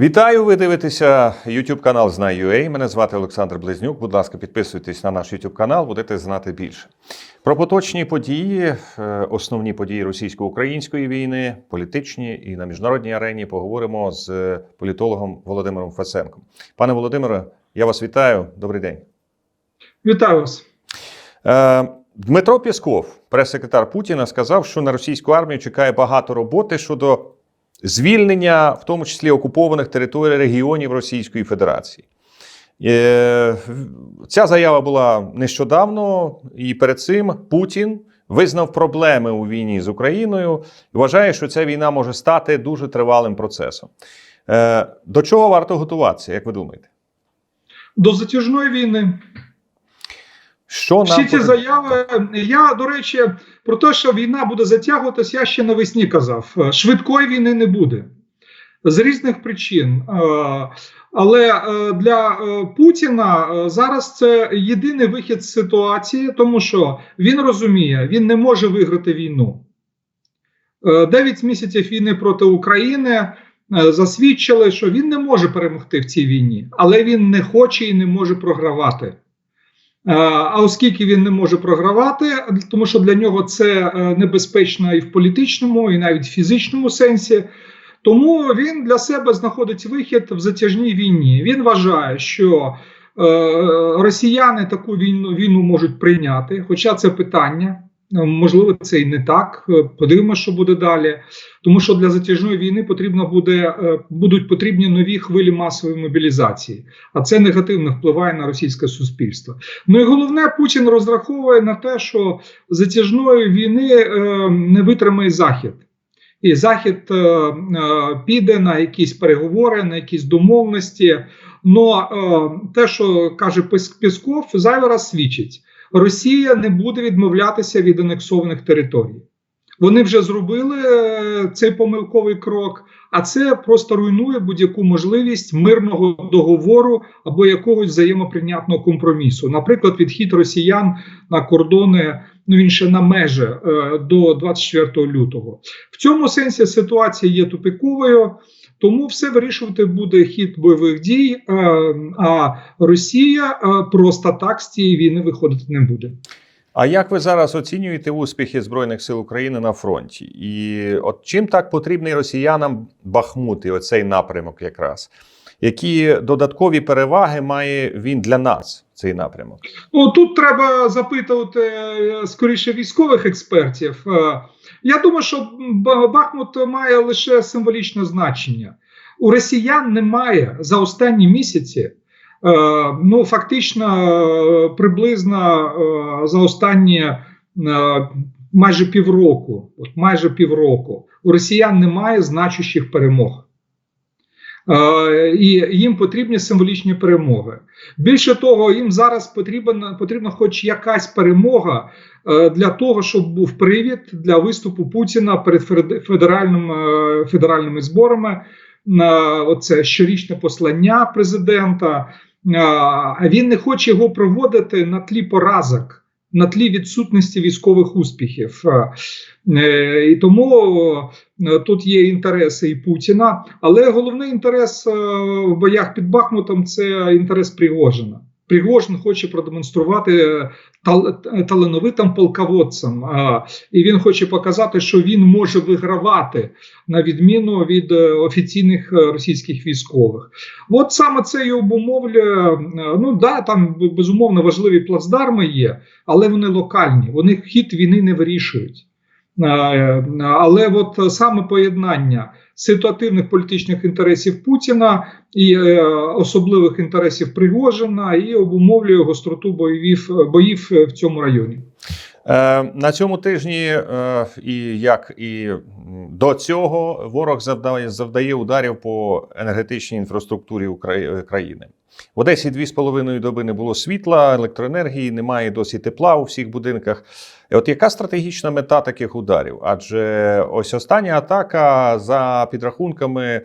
Вітаю! Ви дивитеся YouTube канал Знай.ua. Мене звати Олександр Близнюк. Будь ласка, підписуйтесь на наш YouTube канал, будете знати більше. Про поточні події, е, основні події російсько-української війни, політичні і на міжнародній арені поговоримо з політологом Володимиром Фасенком. Пане Володимире, я вас вітаю. Добрий день. Вітаю вас. Е, Дмитро Пєсков, прес-секретар Путіна, сказав, що на російську армію чекає багато роботи щодо звільнення, в тому числі окупованих територій регіонів Російської Федерації. Е, Ця заява була нещодавно, і перед цим Путін визнав проблеми у війні з Україною і вважає, що ця війна може стати дуже тривалим процесом. Е, До чого варто готуватися, як ви думаєте? До затяжної війни. Що нам Всі ці потрібно? заяви. Я, до речі, про те, що війна буде затягуватись, я ще навесні казав. Швидкої війни не буде. З різних причин. Е, Але е, для е, Путіна зараз це єдиний вихід з ситуації, тому що він розуміє, він не може виграти війну. Дев'ять місяців війни проти України засвідчили, що він не може перемогти в цій війні, але він не хоче і не може програвати. Е, А оскільки він не може програвати, тому що для нього це е, небезпечно і в політичному, і навіть в фізичному сенсі, тому він для себе знаходить вихід в затяжній війні. Він вважає, що е, росіяни таку війну, війну можуть прийняти, хоча це питання. Е, Можливо, це і не так. Е, Подивимося, що буде далі. Тому що для затяжної війни потрібно буде е, будуть потрібні нові хвилі масової мобілізації, а це негативно впливає на російське суспільство. Ну і головне, Путін розраховує на те, що затяжної війни е, не витримає захід. І захід е, е, піде на якісь переговори, на якісь домовленості. Но е, те, що каже Песков, зайвий раз свідчить: Росія не буде відмовлятися від анексованих територій. Вони вже зробили е, цей помилковий крок, а це просто руйнує будь-яку можливість мирного договору або якогось взаємоприйнятного компромісу. Наприклад, відхід росіян на кордони, ну він ще на межі е, до 24 лютого. В цьому сенсі ситуація є тупиковою. Тому все вирішувати буде хід бойових дій, е, а Росія е, просто так з цієї війни виходити не буде. А як ви зараз оцінюєте успіхи Збройних сил України на фронті? І от чим так потрібний росіянам Бахмут і оцей напрямок якраз? Які додаткові переваги має він для нас, цей напрямок? Ну тут треба запитувати е, скоріше військових експертів. Я думаю, що Ба- Бахмут має лише символічне значення. У росіян немає за останні місяці. е, Ну, фактично, е, приблизно е, за останні майже півроку, от майже півроку, у росіян немає значущих перемог. Е, І їм потрібні символічні перемоги. Більше того, їм зараз потрібна потрібна хоч якась перемога е, для того, щоб був привід для виступу Путіна перед феде- федеральним, е, федеральними зборами на оце щорічне послання президента. А він не хоче його проводити на тлі поразок. На тлі відсутності військових успіхів, Е, е, і тому е, тут є інтереси і Путіна, але головний інтерес в боях під Бахмутом це інтерес Пригожина. Пригожин хоче продемонструвати е, талановитим полководцем, і він хоче показати, що він може вигравати на відміну від е, офіційних е, російських військових. От саме це і обумовлює. е, Ну да, там безумовно важливі плацдарми є, але вони локальні. Вони хід війни не вирішують. Е, Але от саме поєднання ситуативних політичних інтересів Путіна і е, особливих інтересів Пригожина і обумовлює гостроту бойовів боїв в цьому районі. Е, на цьому тижні, е, і як і до цього, ворог завдає, завдає ударів по енергетичній інфраструктурі України. країни. В Одесі дві з половиною доби не було світла, електроенергії, немає досі тепла у всіх будинках. От яка стратегічна мета таких ударів? Адже ось остання атака за підрахунками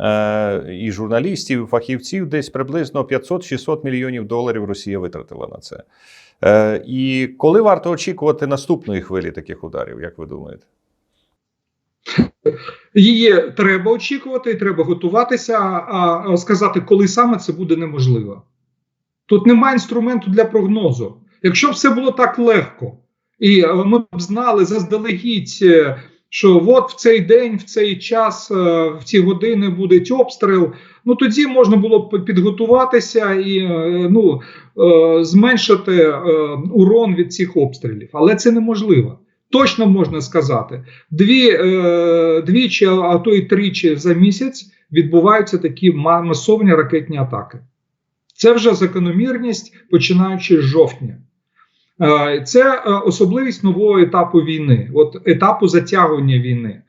е, і журналістів, і фахівців, десь приблизно 500-600 мільйонів доларів Росія витратила на це. Е, і коли варто очікувати наступної хвилі таких ударів, як ви думаєте? Її треба очікувати, треба готуватися, а сказати, коли саме це буде неможливо. Тут немає інструменту для прогнозу. Якщо б все було так легко, і е, ми б знали заздалегідь, е, що от в цей день, в цей час, е, в ці години буде обстріл, ну тоді можна було б підготуватися і ну, зменшити урон від цих обстрілів. Але це неможливо. Точно можна сказати, дві, е, двічі, а то й тричі за місяць відбуваються такі ма- масовані ракетні атаки. Це вже закономірність, починаючи з жовтня. Е, Це е, особливість нового етапу війни, от етапу затягування війни,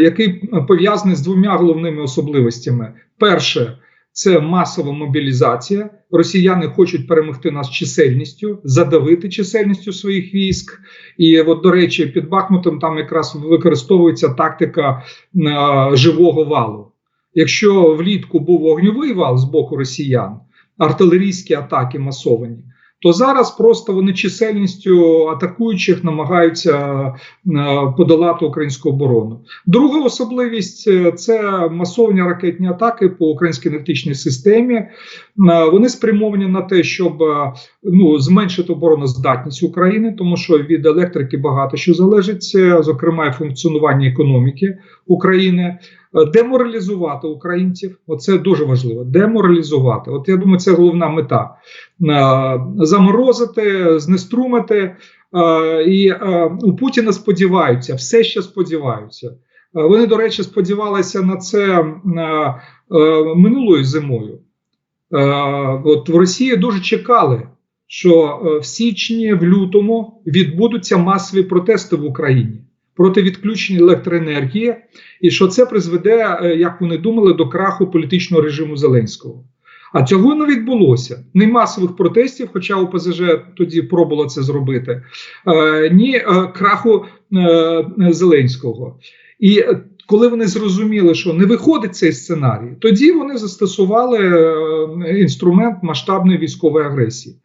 який пов'язаний з двома головними особливостями. Перше, це масова мобілізація. Росіяни хочуть перемогти нас чисельністю, задавити чисельністю своїх військ. І, от, до речі, під Бахмутом там якраз використовується тактика е, живого валу. Якщо влітку був вогньовий вал з боку росіян, артилерійські атаки масовані, то зараз просто вони чисельністю атакуючих намагаються е, подолати українську оборону. Друга особливість е, це масовні ракетні атаки по українській енергетичній системі. Е, Вони спрямовані на те, щоб ну, зменшити обороноздатність України, тому що від електрики багато що залежить, зокрема і функціонування економіки України. Е, Деморалізувати українців, оце дуже важливо. Деморалізувати. От я думаю, це головна мета: Е, заморозити, знеструмити. Е, І у Путіна сподіваються, все ще сподіваються. Вони, до речі, сподівалися на це минулою зимою. От в Росії дуже чекали, що в січні, в лютому відбудуться масові протести в Україні проти відключення електроенергії, і що це призведе, е, як вони думали, до краху політичного режиму Зеленського. А цього не відбулося. Ні масових протестів, хоча ОПЗЖ тоді пробувало це зробити, е, ні е, краху Зеленського. І коли вони зрозуміли, що не виходить цей сценарій, тоді вони застосували е, інструмент масштабної військової агресії.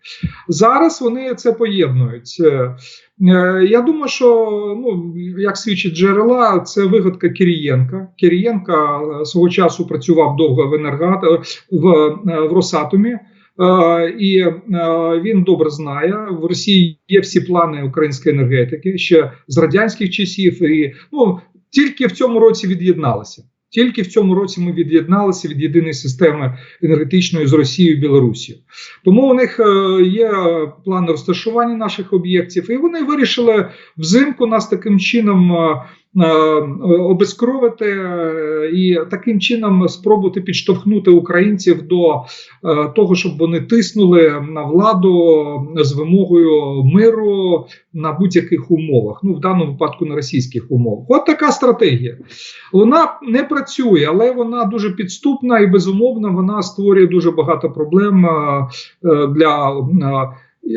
Зараз вони це поєднують. Е, е, Я думаю, що ну як свідчить джерела, це вигадка Кирієнка. Кирієнка свого часу працював довго в енергат в, в Росатомі. І він добре знає, в Росії є всі плани української енергетики ще з радянських часів, і ну тільки в цьому році від'єдналися. Тільки в цьому році ми від'єдналися від єдиної системи енергетичної з Росією і Білорусією. Тому у них е, є план розташування наших об'єктів, і вони вирішили взимку нас таким чином е, обезкровити е, і таким чином спробувати підштовхнути українців до е, того, щоб вони тиснули на владу з вимогою миру на будь-яких умовах. Ну в даному випадку на російських умовах. От така стратегія. Вона не працює, але вона дуже підступна і безумовно вона створює дуже багато проблем е, е, для.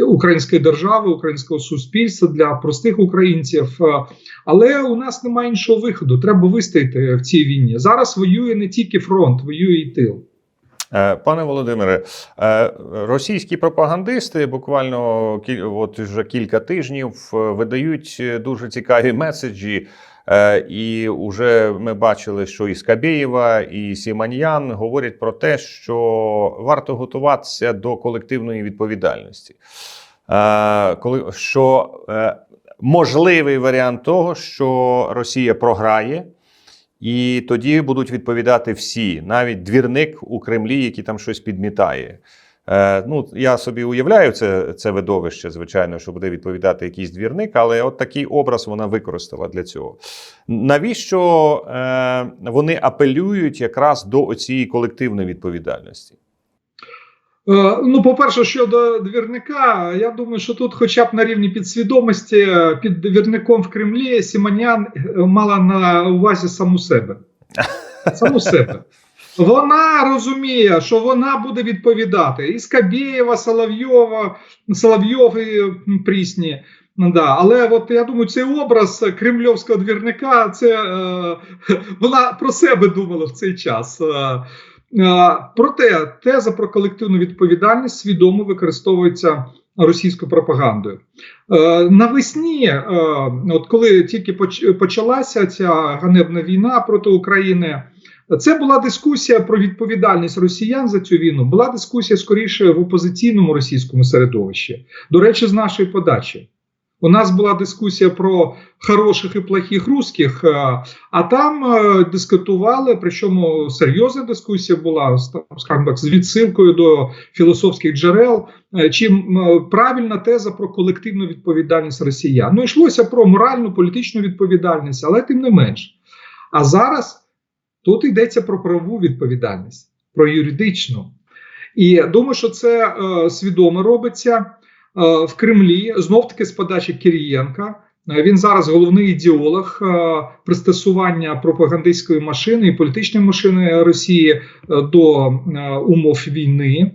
Української держави, українського суспільства для простих українців, Е, але у нас немає іншого виходу. Треба вистояти в цій війні. Зараз воює не тільки фронт, воює і тил. Е, Пане Володимире, е, російські пропагандисти буквально от вже кілька тижнів видають дуже цікаві меседжі. Е, І вже ми бачили, що і Скабєєва, і Сіманьян говорять про те, що варто готуватися до колективної відповідальності. Е, Коли що е, можливий варіант того, що Росія програє. І тоді будуть відповідати всі, навіть двірник у Кремлі, який там щось підмітає. Е, ну, я собі уявляю це, це видовище, звичайно, що буде відповідати якийсь двірник, але от такий образ вона використала для цього. Навіщо е, вони апелюють якраз до цієї колективної відповідальності? Е, Ну, по-перше, щодо двірника, я думаю, що тут, хоча б на рівні підсвідомості, е, під двірником в Кремлі Сіманян е, мала на увазі саму себе. Саму себе. Вона розуміє, що вона буде відповідати і Скабєєва, Соловйова, Соловйов і Прісні. Ну, да. Але от я думаю, цей образ кремльовського двірника, це е, вона про себе думала в цей час. Е, Е, Проте теза про колективну відповідальність свідомо використовується російською пропагандою. Навесні, от коли тільки поч- почалася ця ганебна війна проти України, це була дискусія про відповідальність росіян за цю війну. Була дискусія скоріше в опозиційному російському середовищі. До речі, з нашої подачі. У нас була дискусія про хороших і плохих русських, е, а там е, дискутували, причому серйозна дискусія була так, з відсилкою до філософських джерел. е, Чим правильна теза про колективну відповідальність росіян. Ну йшлося про моральну політичну відповідальність, але тим не менш. А зараз тут йдеться про правову відповідальність, про юридичну. І думаю, що це е, свідомо робиться е, в Кремлі, знов таки з подачі Кирієнка. Е, Він зараз головний ідеолог е, пристосування пропагандистської машини і політичної машини Росії е, до умов війни.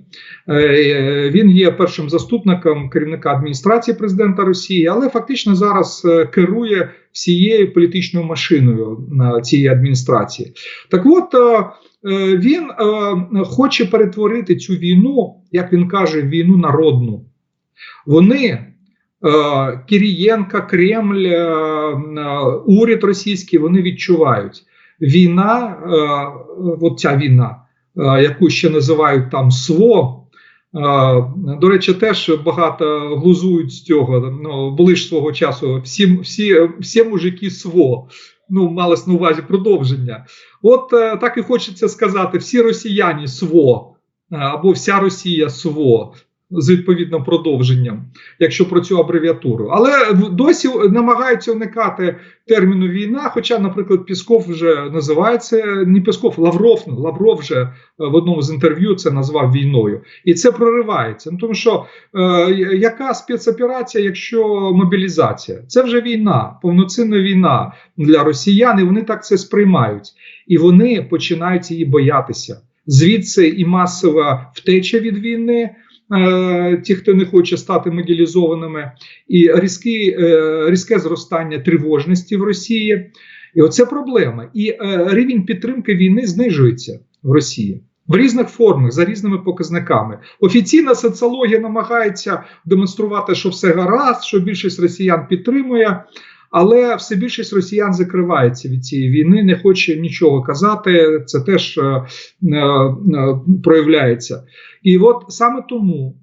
Він є першим заступником керівника адміністрації президента Росії, але фактично зараз керує всією політичною машиною цієї адміністрації. Так от він хоче перетворити цю війну, як він каже, війну народну. Вони е, Кирієнка, Кремль, е, е, уряд російський вони відчувають. Війна, от ця війна, яку ще називають там СВО. До речі, теж багато глузують з цього. Ну, були ж свого часу всі, всі, всі мужики СВО. Ну, малось на увазі продовження. От так і хочеться сказати: всі росіяни СВО або вся Росія СВО з відповідним продовженням, якщо про цю абревіатуру. Але досі намагаються уникати терміну війна. Хоча, наприклад, Пісков вже називається не Пісков, Лавров. Лавров вже е, в одному з інтерв'ю це назвав війною, і це проривається. Ну тому що е, яка спецоперація, якщо мобілізація? Це вже війна, повноцінна війна для росіян, і вони так це сприймають, і вони починають її боятися. Звідси і масова втеча від війни. Е, Ті, хто не хоче стати мобілізованими, і різкі, е, різке зростання тривожності в Росії. І оце проблема. І е, рівень підтримки війни знижується в Росії в різних формах за різними показниками. Офіційна соціологія намагається демонструвати, що все гаразд, що більшість росіян підтримує. Але все більшість росіян закривається від цієї війни, не хоче нічого казати. Це теж е, е, е, проявляється. І от саме тому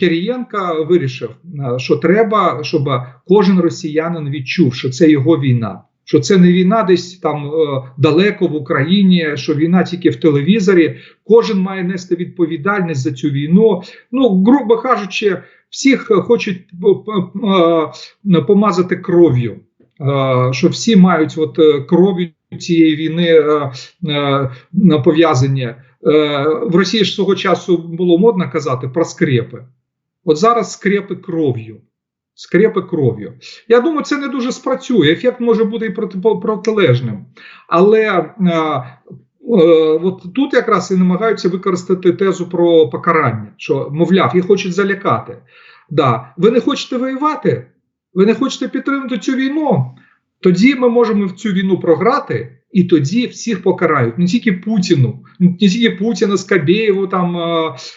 Кирієнка вирішив, е, що треба, щоб кожен росіянин відчув, що це його війна. Що це не війна десь там е, далеко в Україні, що війна тільки в телевізорі. Кожен має нести відповідальність за цю війну. Ну, грубо кажучи, всіх хочуть п- е, помазати кров'ю. Е, Що всі мають от е, кров'ю цієї війни е, е, пов'язані. Е, В Росії ж свого часу було модно казати про скрепи. От зараз скрепи кров'ю. Скрепи кров'ю. Я думаю, це не дуже спрацює. Ефект може бути і проти, протилежним. Але е, е, от тут якраз і намагаються використати тезу про покарання, що, мовляв, їх хочуть залякати. Да. Ви не хочете воювати, ви не хочете підтримати цю війну. Тоді ми можемо в цю війну програти, і тоді всіх покарають. Не тільки Путіну, не тільки Путіна, Скабєєву, там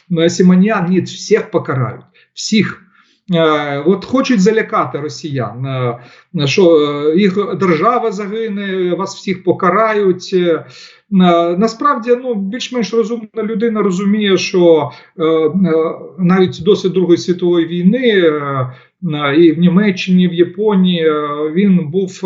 е, ні, всіх покарають. Всіх. Е, От хочуть залякати росіян, е, що е, їх держава загине, вас всіх покарають. Насправді, ну більш-менш розумна людина розуміє, що навіть досвід Другої світової війни і в Німеччині, в Японії він був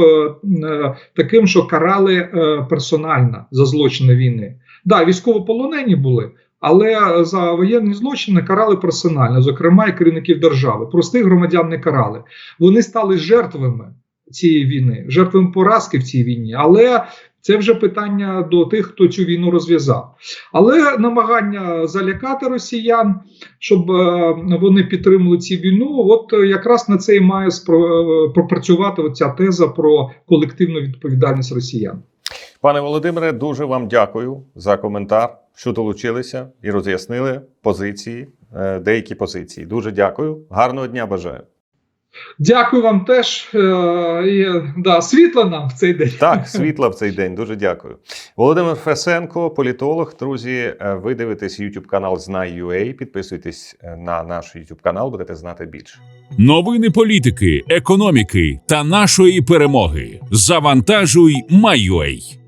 таким, що карали персонально за злочини війни. Да, військовополонені були. Але за воєнні злочини карали персонально, зокрема і керівників держави. Простих громадян не карали. Вони стали жертвами цієї війни, жертвами поразки в цій війні. Але це вже питання до тих, хто цю війну розв'язав. Але намагання залякати росіян, щоб е, вони підтримали цю війну, от якраз на це і має е, пропрацювати оця теза про колективну відповідальність росіян. Пане Володимире, дуже вам дякую за коментар, що долучилися і роз'яснили позиції, е, деякі позиції. Дуже дякую. Гарного дня бажаю. Дякую вам теж. Е, і, да, світло нам в цей день. Так, світла в цей день. Дуже дякую. Володимир Фесенко, політолог. Друзі, е, ви дивитесь YouTube канал Знай.ua. Підписуйтесь на наш YouTube канал, будете знати більше. Новини політики, економіки та нашої перемоги. Завантажуй, Майой.